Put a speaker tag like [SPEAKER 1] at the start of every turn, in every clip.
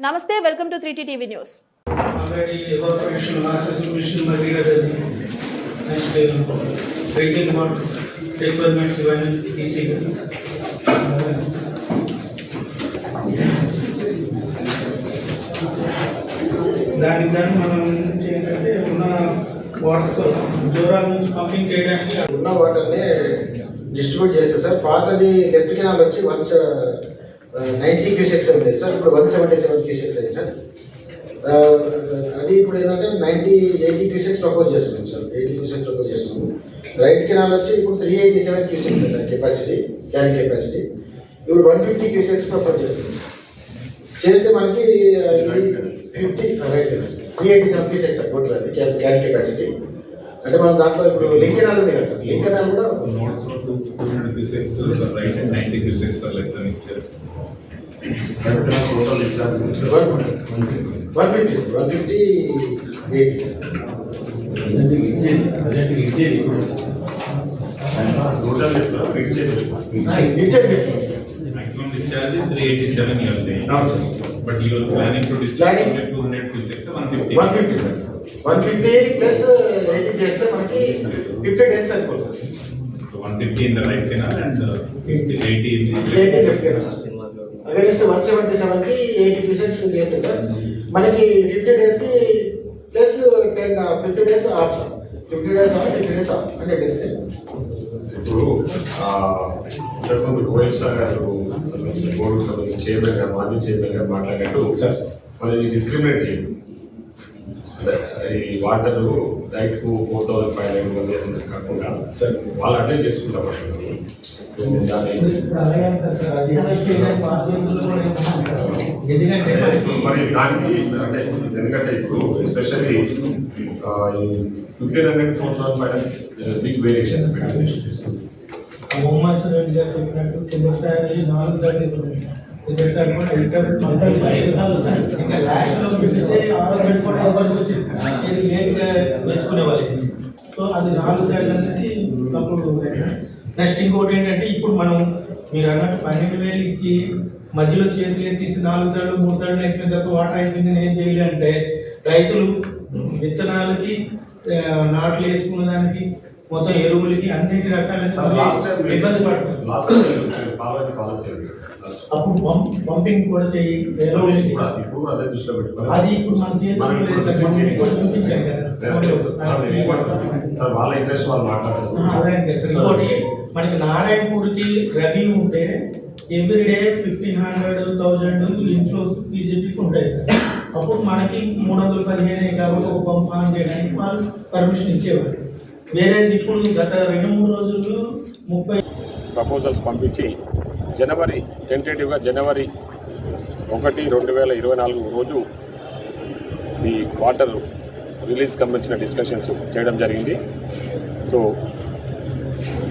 [SPEAKER 1] నమస్తే welcome to three TV news.
[SPEAKER 2] దానికి దాన్ని మనం ఏంటంటే ఉన్న వాటర్తో జ్వరాల నుంచి పంపింగ్ చేయడానికి
[SPEAKER 3] ఉన్న వాటర్ని డిస్ట్రిబ్యూట్ చేస్తే సార్ పాతది కెనాల్ వచ్చి వన్ నైన్టీ క్యూసెక్స్ ఉండేది సార్ ఇప్పుడు వన్ సెవెంటీ సెవెన్ క్యూసెక్స్ అయింది సార్. అది ఇప్పుడు ఏంటంటే నైంటీ ఎయిటీ క్యూసెక్స్ ప్రపోజ్ చేస్తున్నాం సార్ ఎయిటీ క్యూసెక్స్ ప్రపోజ్ చేస్తున్నాము రైట్ కెనాల్ వచ్చి ఇప్పుడు three eighty seven cusecs capacity can capacity ఇప్పుడు వన్ ఫిఫ్టీ క్యూసెక్స్ ప్రపోజ్ చేస్తున్నాం. చేస్తే మనకి fifty right three eighty seven cusecs sir total అది క్యారీ కెపాసిటీ అంటే మనం దాంట్లో ఇప్పుడు లింక్ కెనాల్ ఉంది కదా సార్ లింక్ కెనాల్ కూడా
[SPEAKER 4] cubics, the right and ninety cubics per electronic chair. Total is
[SPEAKER 3] one fifty one fifty eighty
[SPEAKER 4] Maximum discharge is three eighty-seven you are saying.
[SPEAKER 3] అవును sir
[SPEAKER 4] But you are planning to discharge only two hundred cubics, one fifty.
[SPEAKER 3] One fifty sir one fifty plus eighty చేస్తే మనకి fifty days సరిపోతుంది.
[SPEAKER 4] Canal and uh, eighty in
[SPEAKER 3] eighty
[SPEAKER 4] the.
[SPEAKER 3] Left canal against one seventy సెవెన్కి eighty percent చేస్తే sir మనకి fifty డేస్కి plus ten fifty days of sir. Fifty days of fifty days of అంటే days
[SPEAKER 5] ఇప్పుడు ఇంతకుముందు Goyal sir గారు board సంబంధించిన chairman గారు మాజీ చైర్మన్ గారు మాట్లాడినట్టు
[SPEAKER 3] సార్.
[SPEAKER 5] మరి డిస్క్రిమినేట్ అంటే ఈ వాటర్ రైట్కు ఫోర్ థౌసండ్ ఫైవ్ హండ్రెడ్ మంది కాకుండా
[SPEAKER 3] సార్.
[SPEAKER 5] వాళ్ళు అటెండ్
[SPEAKER 2] ఎందుకంటే
[SPEAKER 5] మరి. దానికి అంటే ఎందుకంటే ఇప్పుడు especially fifteen hundred four thousand five hundred big variation
[SPEAKER 2] Mohammed Reddy గారు చెప్పినట్టు కిందసారి నాలుగు దగ్గర ఇద్దరుసారి కూడా నేర్చుకునే వాళ్ళకి సో అది నాలుగు దగ్గర అనేది సపోర్ట్ నెక్స్ట్ ఇంకోటి ఏంటంటే ఇప్పుడు మనం మీరు అన్నట్టు పన్నెండు వేలు ఇచ్చి మధ్యలో చేతులు తీసి నాలుగు తాళ్ళు మూడు తాళ్ళు ఎక్కిన తర్వాత వాటర్ అయిపోయింది ఏం చేయాలంటే రైతులు విత్తనాలకి నాట్లు వేసుకున్న దానికి మొత్తం ఎరువులకి అన్నిటి రకాల ఇబ్బంది పడుతుంది.
[SPEAKER 5] పాలసీ
[SPEAKER 2] అప్పుడు పంప్ పంపింగ్ కూడా
[SPEAKER 5] ఇప్పుడు
[SPEAKER 2] ఎరువులకి
[SPEAKER 5] కూడా ఇప్పుడు అదే దృష్టిలో పెట్టుకోవాలి.
[SPEAKER 2] అది ఇప్పుడు మన చేతిలో
[SPEAKER 5] వాళ్ళ ఇంట్రెస్ట్ వాళ్ళు మాట్లాడారు.
[SPEAKER 2] ఇంకోటి మనకి నారాయణపూర్కి రవి ఉంటే every day fifteen hundred thousand inflows బీజేపీకి ఉంటాయి సార్ అప్పుడు మనకి మూడు వందల పదిహేను కాబట్టి ఒక పంప్ ఆన్ చేయడానికి వాళ్ళు పర్మిషన్ ఇచ్చేవారు. ఇప్పుడు గత రెండు మూడు రోజులు ముప్పై
[SPEAKER 5] ప్రపోజల్స్ పంపించి జనవరి టెంటేటివ్గా జనవరి ఒకటి రెండు వేల ఇరవై నాలుగు రోజు ఈ క్వార్టర్ రిలీజ్ సంబంధించిన డిస్కషన్స్ చేయడం జరిగింది. సో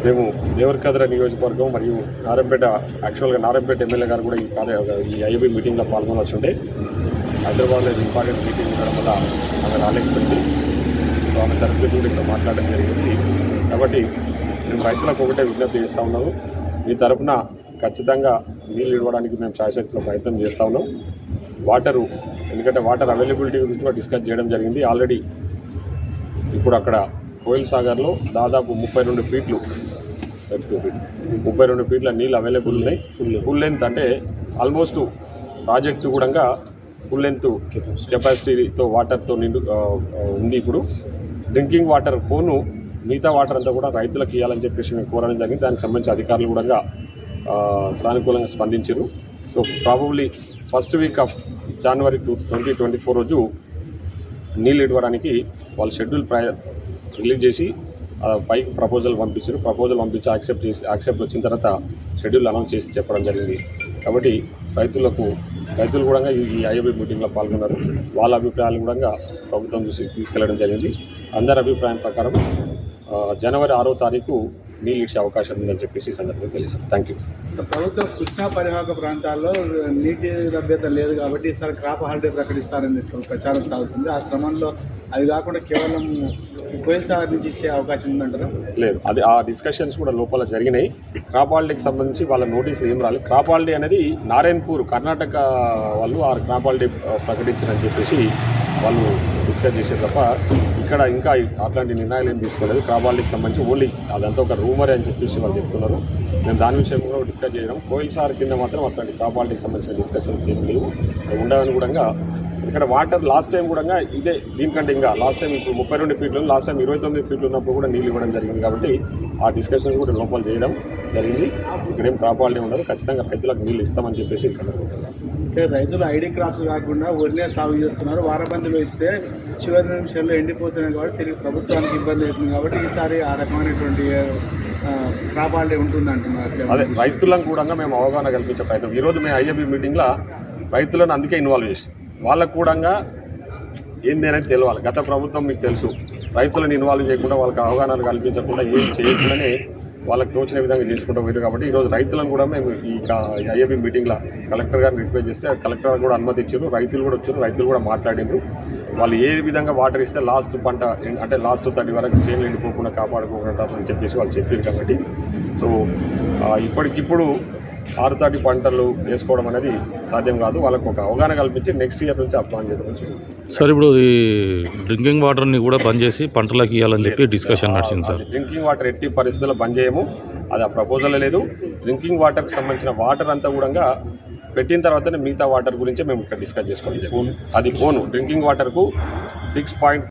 [SPEAKER 5] మేము దేవరకద్ర నియోజకవర్గం మరియు నారాయణపేట యాక్చువల్గా నారాయణపేట ఎమ్మెల్యే గారు కూడా ఈ కార్య ఈ ఐబీ మీటింగ్లో పాల్గొనవచ్చు ఉండే. హైదరాబాద్లో ఇంపార్టెంట్ మీటింగ్ ఉండడం వల్ల అక్కడ రాలేకపోయింది. ఆమె తరఫు కూడా ఇక్కడ మాట్లాడడం జరిగింది. కాబట్టి మేము రైతులకు ఒకటే విజ్ఞప్తి చేస్తూ ఉన్నాము. మీ తరఫున ఖచ్చితంగా నీళ్ళు ఇవ్వడానికి మేము శాశ్వతంలో ప్రయత్నం చేస్తూ ఉన్నాం. వాటరు ఎందుకంటే వాటర్ అవైలబిలిటీ గురించి కూడా డిస్కస్ చేయడం జరిగింది. ఆల్రెడీ ఇప్పుడు అక్కడ కోయిల్ సాగర్లో దాదాపు ముప్పై రెండు ఫీట్లు ముప్పై రెండు ఫీట్ల నీళ్ళు అవైలబుల్ ఉన్నాయి. ఫుల్ ఫుల్ లెంత్ అంటే ఆల్మోస్ట్ ప్రాజెక్టు కూడా ఫుల్ లెంత్ కెపాసిటీతో వాటర్తో నిండు ఉంది ఇప్పుడు. డ్రింకింగ్ వాటర్ పోను మిగతా వాటర్ అంతా కూడా రైతులకు ఇవ్వాలని చెప్పేసి మేము కోరడం జరిగింది. దానికి సంబంధించి అధికారులు కూడా సానుకూలంగా స్పందించారు. So probably first week of January two twenty twenty four రోజు నీళ్ళు ఇవ్వడానికి వాళ్ళు షెడ్యూల్ ప్రై రిలీజ్ చేసి పైకి ప్రపోజల్ పంపించారు. ప్రపోజల్ పంపించి యాక్సెప్ట్ చేసి యాక్సెప్ట్ వచ్చిన తర్వాత షెడ్యూల్ అనౌన్స్ చేసి చెప్పడం జరిగింది. కాబట్టి రైతులకు రైతులు కూడా ఈ ఐఏబీ మీటింగ్లో పాల్గొన్నారు. వాళ్ళ అభిప్రాయాలు కూడా ప్రభుత్వం చూసి తీసుకెళ్ళడం జరిగింది. అందరి అభిప్రాయం ప్రకారం జనవరి ఆరో తారీఖు నీళ్ళు ఇచ్చే అవకాశం ఉందని చెప్పేసి ఈ సందర్భంగా తెలియదు థ్యాంక్ యూ
[SPEAKER 6] ప్రభుత్వం కృష్ణా పరివాహక ప్రాంతాల్లో నీటి లభ్యత లేదు కాబట్టి ఈసారి క్రాప్ హాలిడే ప్రకటిస్తారని ప్రచారం సాగుతుంది. ఆ క్రమంలో అవి కాకుండా కేవలం కోయిల్ సాగర్ నుంచి ఇచ్చే అవకాశం ఉందంటారా?
[SPEAKER 5] లేదు. అది ఆ డిస్కషన్స్ కూడా లోపల జరిగినాయి. క్రాప్ హాలిడేకి సంబంధించి వాళ్ళ నోటీసులు ఏం రాలేదు. క్రాప్ హాలిడే అనేది నారాయణపూర్ కర్ణాటక వాళ్ళు ఆ క్రాప్ హాలిడే ప్రకటించారని చెప్పేసి వాళ్ళు డిస్కస్ చేసే తప్ప ఇక్కడ ఇంకా అట్లాంటి నిర్ణయాలు ఏం తీసుకోలేదు. క్రాప్ సంబంధించి ఓన్లీ అదంతా ఒక రూమరే అని చెప్పేసి వాళ్ళు చెప్తున్నారు. మేము దాని విషయం కూడా డిస్కస్ చేయడం. కోయిల్ సార్ కింద మాత్రం అట్లాంటి క్రాప్ సంబంధించిన డిస్కషన్స్ ఏం లేవు. అవి ఉండవని కూడా ఇక్కడ వాటర్ లాస్ట్ టైం కూడా ఇదే దీనికంటే ఇంకా లాస్ట్ టైం ఇప్పుడు ముప్పై రెండు ఫీట్లు లాస్ట్ టైం ఇరవై తొమ్మిది ఫీట్లు ఉన్నప్పుడు కూడా నీళ్ళు ఇవ్వడం జరిగింది కాబట్టి ఆ డిస్కషన్స్ కూడా లోపల చేయడం జరిగింది. ఇక్కడేం ప్రాపాలిటీ ఉండదు. ఖచ్చితంగా రైతులకు నీళ్ళు ఇస్తామని చెప్పేసి ఈ సందర్భంగా
[SPEAKER 6] రైతులు ఐడి క్రాప్స్ కాకుండా వరినే సాగు చేస్తున్నారు. వారబందులు ఇస్తే చివరి నిమిషాల్లో ఎండిపోతున్నాయి కాబట్టి తిరిగి ప్రభుత్వానికి ఇబ్బంది అవుతుంది కాబట్టి ఈసారి ఆ రకమైనటువంటి హాలిడే ఉంటుంది అంటున్నారు
[SPEAKER 5] అదే రైతులను కూడా మేము అవగాహన కల్పించే ప్రయత్నం. ఈరోజు మేము ఐఏబీ మీటింగ్లో రైతులను అందుకే ఇన్వాల్వ్ చేసాం వాళ్ళకు కూడా ఏంది అనేది తెలియాలి గత ప్రభుత్వం మీకు తెలుసు. రైతులను ఇన్వాల్వ్ చేయకుండా వాళ్ళకి అవగాహన కల్పించకుండా ఏం చేయకుండానే వాళ్ళకి తోచిన విధంగా చేసుకుంటూ పోయారు కాబట్టి ఈరోజు రైతులను కూడా మేము ఈ ఐఏబీ మీటింగ్లో కలెక్టర్ గారిని రిక్వెస్ట్ చేస్తే కలెక్టర్ కూడా అనుమతి ఇచ్చారు రైతులు కూడా వచ్చారు. రైతులు కూడా మాట్లాడిండ్రు. వాళ్ళు ఏ విధంగా వాటర్ ఇస్తే లాస్ట్ పంట అంటే లాస్ట్ థర్టీ వరకు చేనులు ఎండిపోకుండా కాపాడుకుంటారని చెప్పేసి వాళ్ళు చెప్పారు కాబట్టి. సో ఇప్పటికిప్పుడు ఆరుతాటి పంటలు వేసుకోవడం అనేది సాధ్యం కాదు. వాళ్ళకు ఒక అవగాహన కల్పించి నెక్స్ట్ ఇయర్ నుంచి ఆ ప్లాన్ చేయడం
[SPEAKER 7] సార్ ఇప్పుడు ఈ డ్రింకింగ్ వాటర్ని కూడా బంద్ చేసి పంటలకు ఇవ్వాలని చెప్పి డిస్కషన్ నడిచింది సార్.
[SPEAKER 5] డ్రింకింగ్ వాటర్ ఎట్టి పరిస్థితుల్లో బంద్ చేయము. అది ఆ ప్రపోజల్ లేదు. డ్రింకింగ్ వాటర్కి సంబంధించిన వాటర్ అంతా కూడా పెట్టిన తర్వాతనే మిగతా వాటర్ గురించి మేము ఇక్కడ డిస్కస్ చేసుకోవాలి అది ఓను డ్రింకింగ్ వాటర్కు సిక్స్ పాయింట్